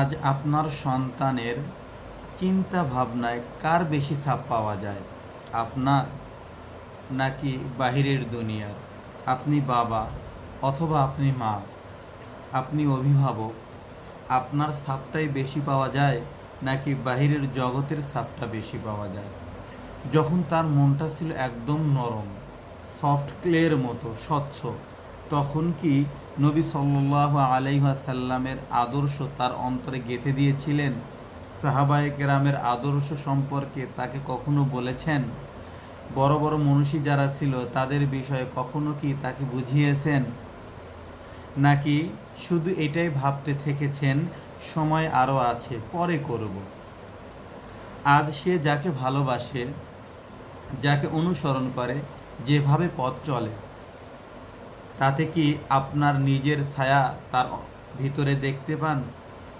আজ আপনার সন্তানের চিন্তা ভাবনায় কার বেশি ছাপ পাওয়া যায়? আপনার নাকি বাহিরের দুনিয়ার? আপনি বাবা অথবা আপনি মা? আপনি অভিভাবক? আপনার ছাপটাই বেশি পাওয়া যায় নাকি বাহিরের জগতের ছাপটা বেশি পাওয়া যায়? যখন তার মনটা ছিল একদম নরম সফট ক্লের মতো, স্বচ্ছ তখন কি নবী সাল্লাহ আলাইসাল্লামের আদর্শ তার অন্তরে গেঁথে দিয়েছিলেন? সাহাবায়ে কেরামের আদর্শ সম্পর্কে তাকে কখনো বলেছেন? বড় বড় মনীষী যারা ছিল, তাদের বিষয়ে কখনো কি তাকে বুঝিয়েছেন? নাকি শুধু এটাই ভাবতে থেকেছেন, সময় আরও আছে, পরে করব। আজ সে যাকে ভালোবাসে, যাকে অনুসরণ করে, যেভাবে পথ চলে তাতে কি আপনার নিজের ছায়া তার ভিতরে দেখতে পান?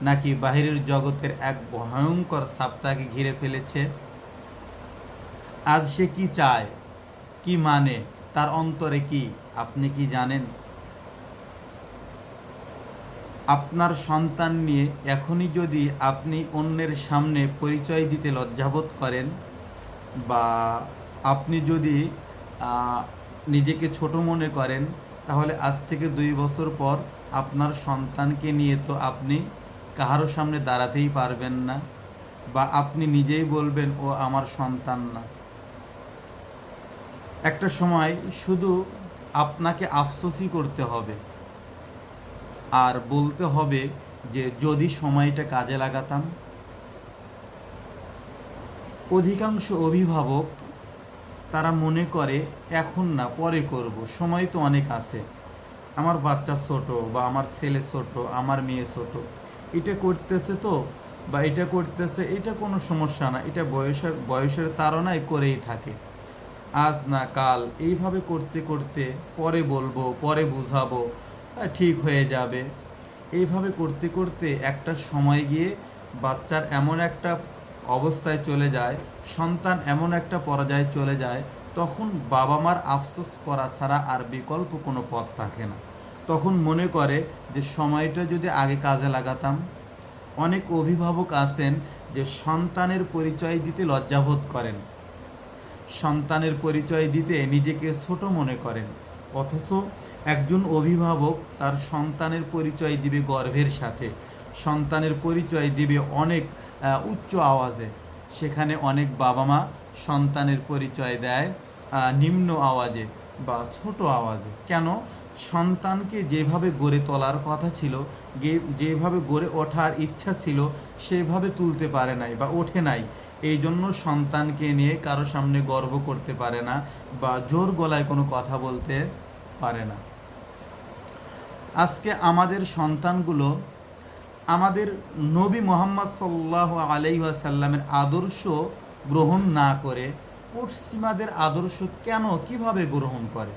নাকি বাহিরের জগতের এক ভয়ঙ্কর সাপ তাকে ঘিরে ফেলেছে? আজ সে কি চায়? কি মানে? তার অন্তরে কি? আপনি কি জানেন? আপনার সন্তান নিয়ে এখনই যদি আপনি অন্যের সামনে পরিচয় দিতে লজ্জাবোধ করেন বা আপনি যদি নিজেকে ছোট মনে করেন তাহলে আজ থেকে দুই বছর পর আপনার সন্তানকে নিয়ে তো আপনি কাহারও সামনে দাঁড়াতেই পারবেন না বা আপনি নিজেই বলবেন, ও আমার সন্তান না। একটা সময় শুধু আপনাকে আফসোসই করতে হবে আর বলতে হবে যে, যদি সময়টা কাজে লাগাতাম। অধিকাংশ অভিভাবক তারা মনে করে, এখন না, পরে করব, সময় তো অনেক আছে। আমার বাচ্চা ছোট বা আমার ছেলে ছোট, আমার মেয়ে ছোট, এটা করতেছে তো বা এটা করতেছে, এটা কোনো সমস্যা না, এটা বয়সের বয়সের তাড়নায় করেই থাকে। আজ না কাল, এইভাবে করতে করতে পরে বলব, পরে বুঝাবো ঠিক হয়ে যাবে। এইভাবে করতে করতে একটা সময় গিয়ে বাচ্চার এমন একটা অবস্থায় চলে যায়, সন্তান এমন একটা পর্যায়ে চলে যায়, তখন বাবা মার আফসোস করা ছাড়া আর বিকল্প কোনো পথ থাকে না। তখন মনে করে যে, সময়টা যদি আগে কাজে লাগাতাম। অনেক অভিভাবক আছেন যে, সন্তানের পরিচয় দিতে লজ্জাবোধ করেন। সন্তানের পরিচয় দিতে নিজেকে ছোট মনে করেন। অথচ একজন অভিভাবক তার সন্তানের পরিচয় দিবে গর্ভের সাথে। সন্তানের পরিচয় দিবে অনেক উচ্চ আওয়াজে। সেখানে অনেক বাবা মা সন্তানের পরিচয় দেয় নিম্ন আওয়াজে বা ছোট আওয়াজে। কেন? সন্তানকে যেভাবে গড়ে তোলার কথা ছিল যেভাবে গড়ে ওঠার ইচ্ছা ছিল, সেভাবে তুলতে পারে নাই বা ওঠে নাই। এই জন্য সন্তানকে নিয়ে কারও সামনে গর্ব করতে পারে না বা জোর গলায় কোনো কথা বলতে পারে না। আজকে আমাদের সন্তানগুলো আমাদের নবী মোহাম্মদ সাল্লাহ আলাইসাল্লামের আদর্শ গ্রহণ না করে পশ্চিমাদের আদর্শ কেন কীভাবে গ্রহণ করে?